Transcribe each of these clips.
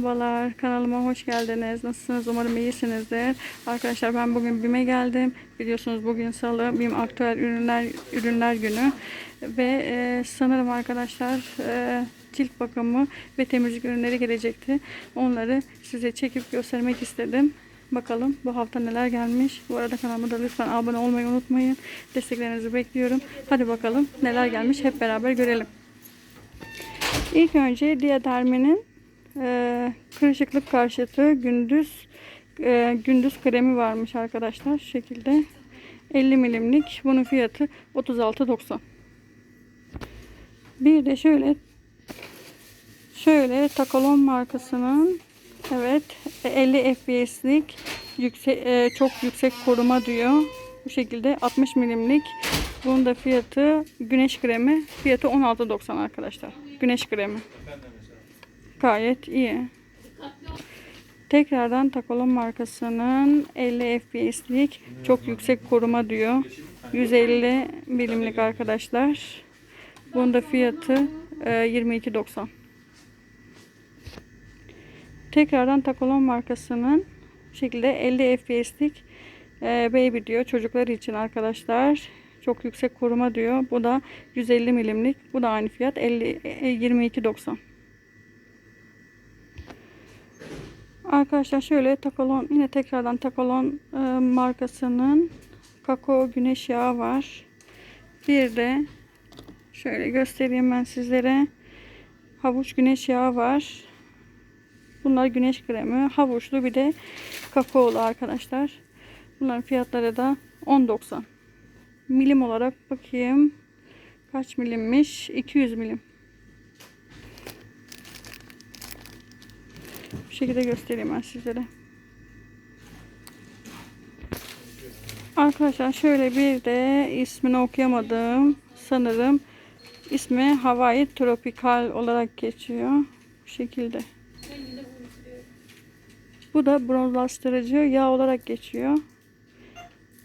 Merhabalar kanalıma hoş geldiniz. Nasılsınız? Umarım iyisinizdir. Arkadaşlar ben bugün BİM'e geldim. Biliyorsunuz bugün salı BİM aktüel ürünler ürünler günü ve e, sanırım arkadaşlar e, cilt bakımı ve temizlik ürünleri gelecekti. Onları size çekip göstermek istedim. Bakalım bu hafta neler gelmiş. Bu arada kanalıma da lütfen abone olmayı unutmayın. Desteklerinizi bekliyorum. Hadi bakalım neler gelmiş hep beraber görelim. İlk önce Diadermi'nin e, kırışıklık karşıtı gündüz e, gündüz kremi varmış arkadaşlar. Şu şekilde 50 milimlik. Bunun fiyatı 36.90. Bir de şöyle şöyle Takalon markasının evet 50 FPS'lik yüksek e, çok yüksek koruma diyor. Bu şekilde 60 milimlik. Bunun da fiyatı güneş kremi. Fiyatı 16.90 arkadaşlar. Güneş kremi. Gayet iyi. Tekrardan Takolon markasının 50 FPS'lik çok yüksek koruma diyor. 150 milimlik arkadaşlar. Bunun da fiyatı e, 22.90. Tekrardan Takolon markasının şekilde 50 FPS'lik e, baby diyor çocuklar için arkadaşlar. Çok yüksek koruma diyor. Bu da 150 milimlik. Bu da aynı fiyat 50 e, 22.90. Arkadaşlar şöyle Takolon yine tekrardan Takolon e, markasının kakao güneş yağı var. Bir de şöyle göstereyim ben sizlere. Havuç güneş yağı var. Bunlar güneş kremi. Havuçlu bir de kakaolu arkadaşlar. Bunların fiyatları da 10.90. Milim olarak bakayım. Kaç milimmiş? 200 milim. Şekilde göstereyim ben sizlere. Arkadaşlar şöyle bir de ismini okuyamadığım sanırım ismi Hawaii Tropical olarak geçiyor. Bu şekilde. Bu da bronzlaştırıcı yağ olarak geçiyor.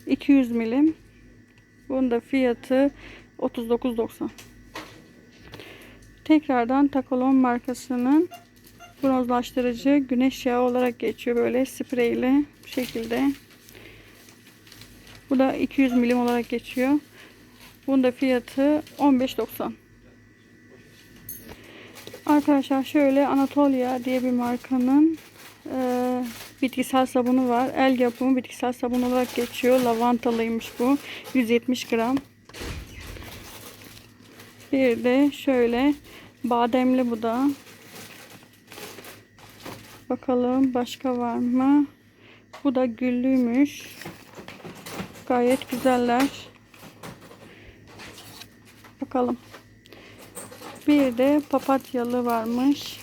200 milim. Bunun da fiyatı 39.90. Tekrardan Takolon markasının bronzlaştırıcı güneş yağı olarak geçiyor böyle spreyli bu şekilde. Bu da 200 milim olarak geçiyor. Bunun da fiyatı 15.90. Arkadaşlar şöyle Anatolia diye bir markanın e, bitkisel sabunu var. El yapımı bitkisel sabun olarak geçiyor. Lavantalıymış bu. 170 gram. Bir de şöyle bademli bu da. Bakalım başka var mı? Bu da güllüymüş. Gayet güzeller. Bakalım. Bir de papatyalı varmış.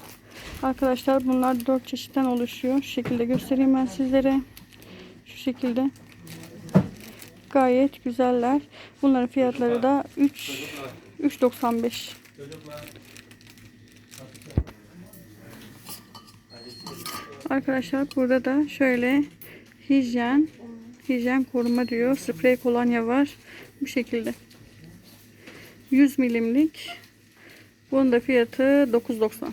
Arkadaşlar bunlar dört çeşitten oluşuyor. Şu şekilde göstereyim ben sizlere. Şu şekilde. Gayet güzeller. Bunların fiyatları da 3 3.95. Arkadaşlar burada da şöyle hijyen hijyen koruma diyor. Sprey kolonya var. Bu şekilde. 100 milimlik. Bunun da fiyatı 9.90.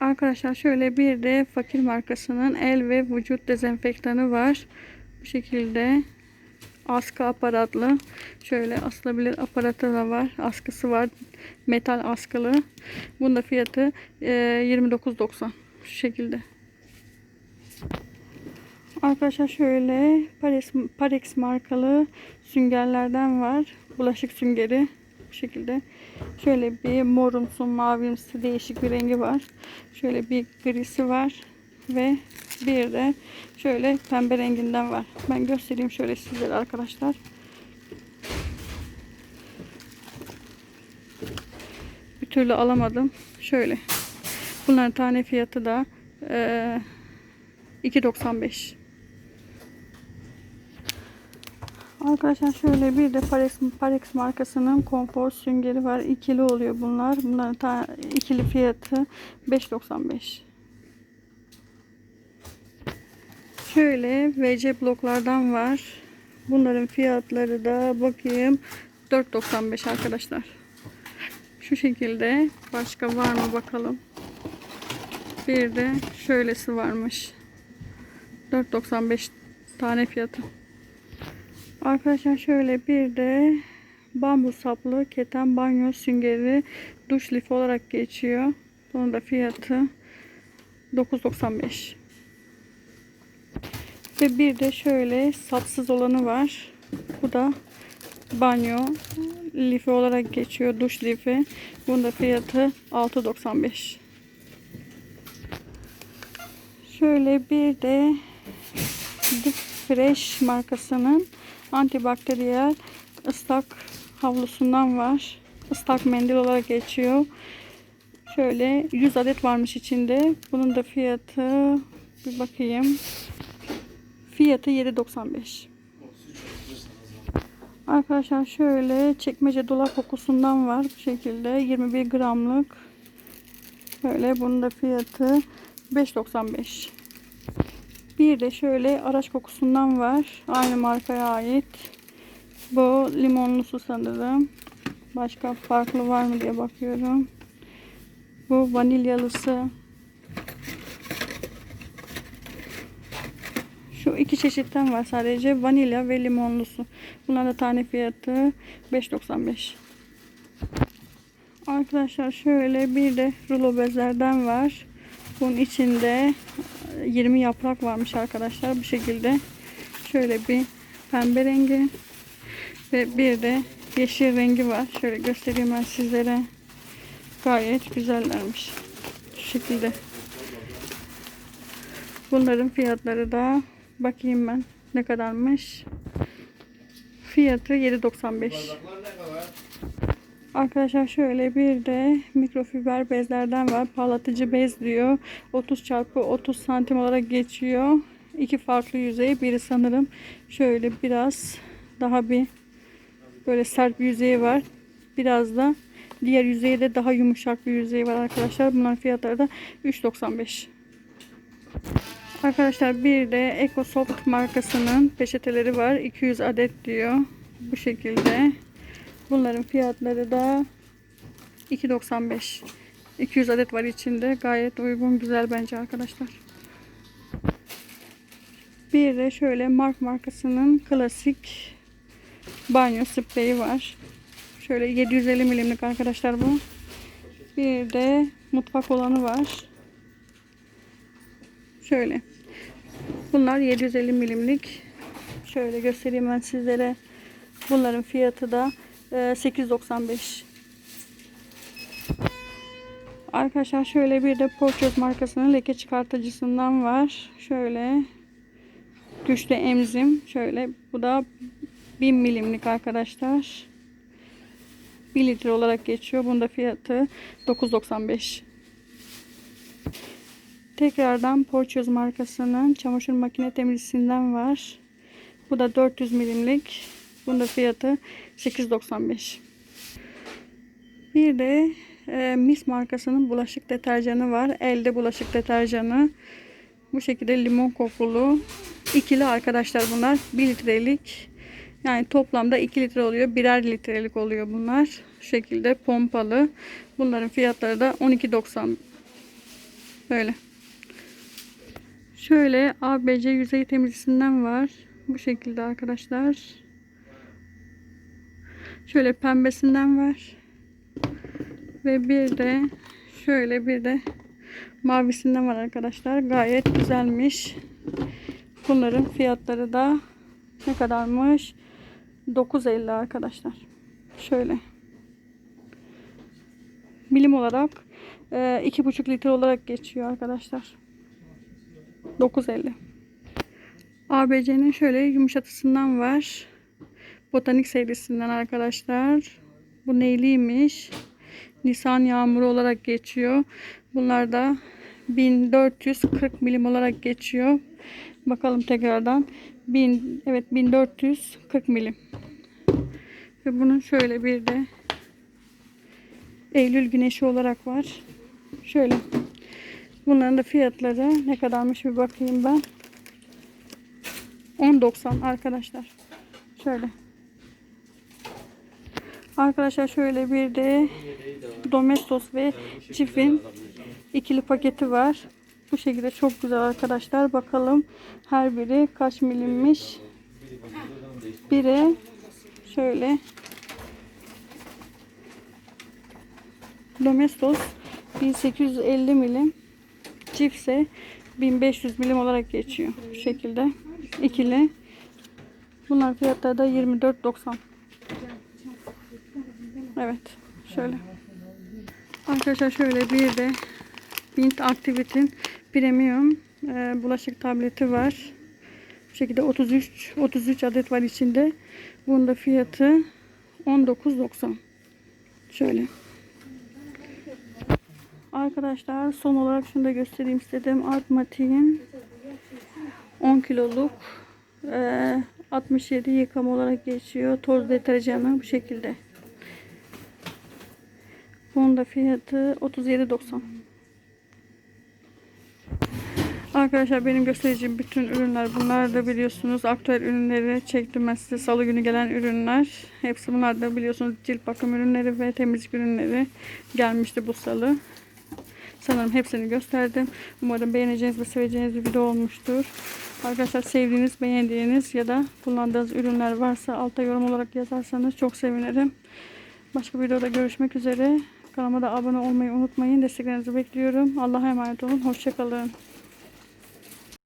Arkadaşlar şöyle bir de fakir markasının el ve vücut dezenfektanı var. Bu şekilde askı aparatlı. Şöyle asılabilir aparatı da var. Askısı var. Metal askılı. Bunun da fiyatı e, 29.90. Şu şekilde. Arkadaşlar şöyle Parex, Parex markalı süngerlerden var. Bulaşık süngeri. Bu şekilde. Şöyle bir morumsu mavimsi değişik bir rengi var. Şöyle bir grisi var. Ve bir de şöyle pembe renginden var. Ben göstereyim şöyle sizlere arkadaşlar. Bir türlü alamadım. Şöyle. Bunların tane fiyatı da e, 2.95. Arkadaşlar şöyle bir de Parex, Parex markasının konfor süngeri var. İkili oluyor bunlar. Bunların ta, ikili fiyatı 5.95. Şöyle VC bloklardan var. Bunların fiyatları da bakayım 4.95 arkadaşlar. Şu şekilde. Başka var mı bakalım. Bir de şöylesi varmış. 4.95 tane fiyatı. Arkadaşlar şöyle bir de bambu saplı keten banyo süngeri duş lifi olarak geçiyor. Bunun da fiyatı 9.95. Ve bir de şöyle sapsız olanı var. Bu da banyo lifi olarak geçiyor. Duş lifi. Bunun da fiyatı 6.95. Şöyle bir de The Fresh markasının antibakteriyel ıslak havlusundan var. Islak mendil olarak geçiyor. Şöyle 100 adet varmış içinde. Bunun da fiyatı bir bakayım. Fiyatı 7.95. Arkadaşlar şöyle çekmece dolap kokusundan var bu şekilde 21 gramlık. Böyle bunun da fiyatı 5.95. Bir de şöyle araç kokusundan var. Aynı markaya ait. Bu limonlusu sanırım. Başka farklı var mı diye bakıyorum. Bu vanilyalısı. Şu iki çeşitten var sadece. Vanilya ve limonlusu. Bunların da tane fiyatı 5.95. Arkadaşlar şöyle bir de rulo bezlerden var. Bunun içinde 20 yaprak varmış arkadaşlar. Bu şekilde şöyle bir pembe rengi ve bir de yeşil rengi var. Şöyle göstereyim ben sizlere. Gayet güzellermiş. Şu şekilde. Bunların fiyatları da bakayım ben ne kadarmış. Fiyatı 7.95. Arkadaşlar şöyle bir de mikrofiber bezlerden var. Parlatıcı bez diyor. 30 çarpı 30 santim olarak geçiyor. İki farklı yüzey. Biri sanırım şöyle biraz daha bir böyle sert bir yüzeyi var. Biraz da diğer yüzeyde daha yumuşak bir yüzeyi var arkadaşlar. Bunların fiyatları da 3.95. Arkadaşlar bir de EcoSoft markasının peçeteleri var. 200 adet diyor. Bu şekilde. Bunların fiyatları da 2.95. 200 adet var içinde. Gayet uygun, güzel bence arkadaşlar. Bir de şöyle Mark markasının klasik banyo spreyi var. Şöyle 750 milimlik arkadaşlar bu. Bir de mutfak olanı var. Şöyle. Bunlar 750 milimlik. Şöyle göstereyim ben sizlere. Bunların fiyatı da e, 8.95. Arkadaşlar şöyle bir de Porçöz markasının leke çıkartıcısından var. Şöyle güçlü emzim. Şöyle bu da 1000 milimlik arkadaşlar. 1 litre olarak geçiyor. Bunda fiyatı 9.95. Tekrardan Porçöz markasının çamaşır makine temizlisinden var. Bu da 400 milimlik. Bunda fiyatı 8.95. Bir de e, Mis markasının bulaşık deterjanı var. Elde bulaşık deterjanı. Bu şekilde limon kokulu. ikili arkadaşlar bunlar. 1 litrelik. Yani toplamda 2 litre oluyor. Birer litrelik oluyor bunlar. Şu şekilde pompalı. Bunların fiyatları da 12.90. Böyle. Şöyle ABC yüzey temizlisinden var. Bu şekilde arkadaşlar. Şöyle pembesinden var. Ve bir de şöyle bir de mavisinden var arkadaşlar. Gayet güzelmiş. Bunların fiyatları da ne kadarmış? 9.50 arkadaşlar. Şöyle. Bilim olarak e, 2,5 litre olarak geçiyor arkadaşlar. 9.50. ABC'nin şöyle yumuşatısından var. Botanik serisinden arkadaşlar. Bu neyliymiş? Nisan yağmuru olarak geçiyor. Bunlar da 1440 milim olarak geçiyor. Bakalım tekrardan. 1000 evet 1440 milim. Ve bunun şöyle bir de Eylül güneşi olarak var. Şöyle. Bunların da fiyatları ne kadarmış bir bakayım ben. 10.90 arkadaşlar. Şöyle. Arkadaşlar şöyle bir de Domestos ve Cif'in ikili paketi var. Bu şekilde çok güzel arkadaşlar. Bakalım her biri kaç milimmiş. Biri şöyle Domestos 1850 milim. Cif ise 1500 milim olarak geçiyor. Bu şekilde. ikili. Bunlar fiyatları da 24.90. Evet. Şöyle. Arkadaşlar şöyle bir de Bint Activit'in premium e, bulaşık tableti var. Bu şekilde 33 33 adet var içinde. Bunun da fiyatı 19.90. Şöyle. Arkadaşlar son olarak şunu da göstereyim istedim. Artmatik'in 10 kiloluk e, 67 yıkama olarak geçiyor. Toz deterjanı bu şekilde. Bunun da fiyatı 37.90. Arkadaşlar benim göstereceğim bütün ürünler bunlar da biliyorsunuz aktüel ürünleri çektim ben size salı günü gelen ürünler hepsi bunlar da biliyorsunuz cilt bakım ürünleri ve temizlik ürünleri gelmişti bu salı sanırım hepsini gösterdim. Umarım beğeneceğiniz ve seveceğiniz bir video olmuştur. Arkadaşlar sevdiğiniz beğendiğiniz ya da kullandığınız ürünler varsa alta yorum olarak yazarsanız çok sevinirim. Başka bir videoda görüşmek üzere. Kanalıma da abone olmayı unutmayın. Desteklerinizi bekliyorum. Allah'a emanet olun. Hoşçakalın